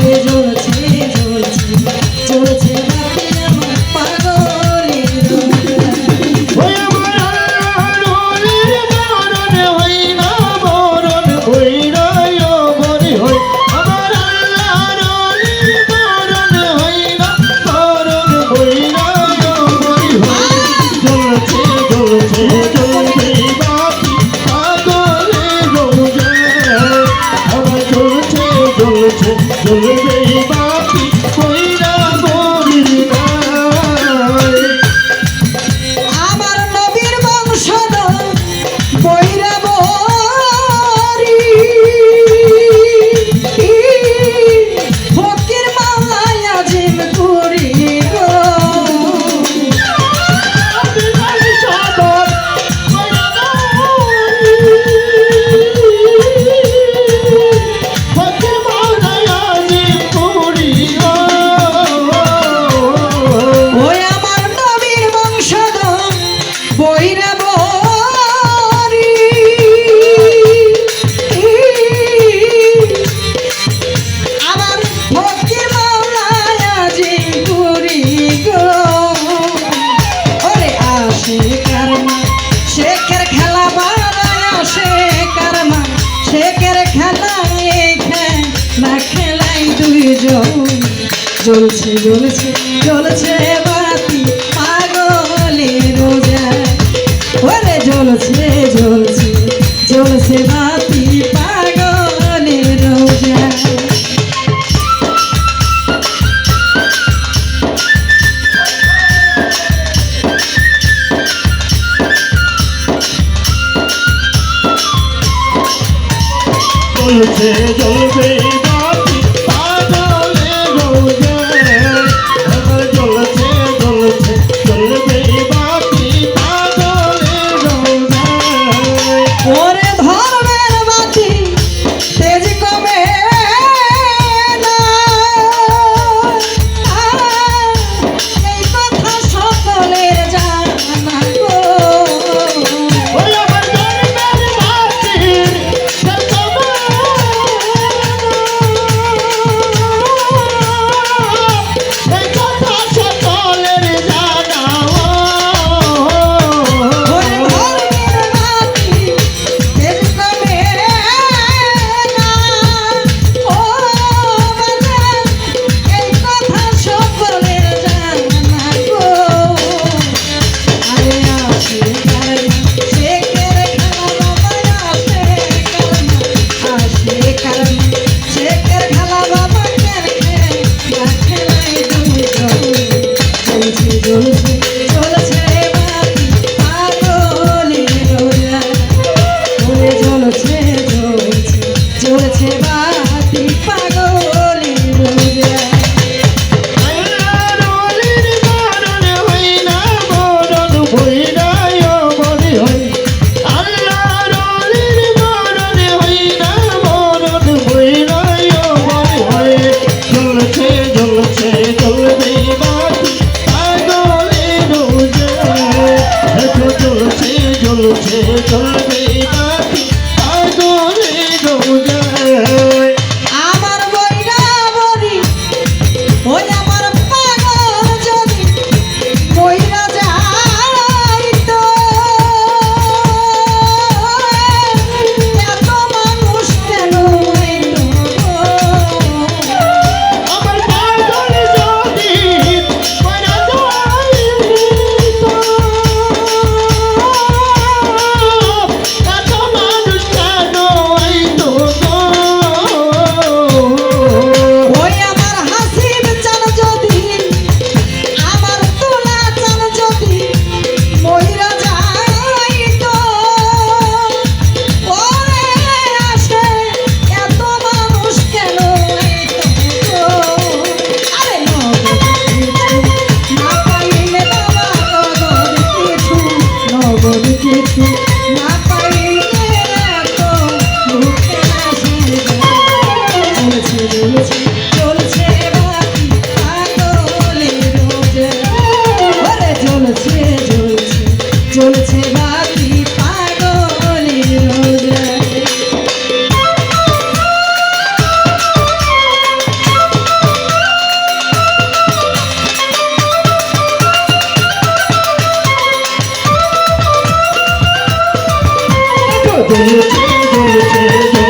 beijo no um জ্বলি জ্বলছে জ্বলছে জ্বলছে বাতি পাগলে রোজা। ওরে জ্বলছে জ্বলছে জ্বলছে বাতি পাগলে রোজা। জ্বলছে জ্বলবে চলছে চলবে। জ্বলছে জ্বলছে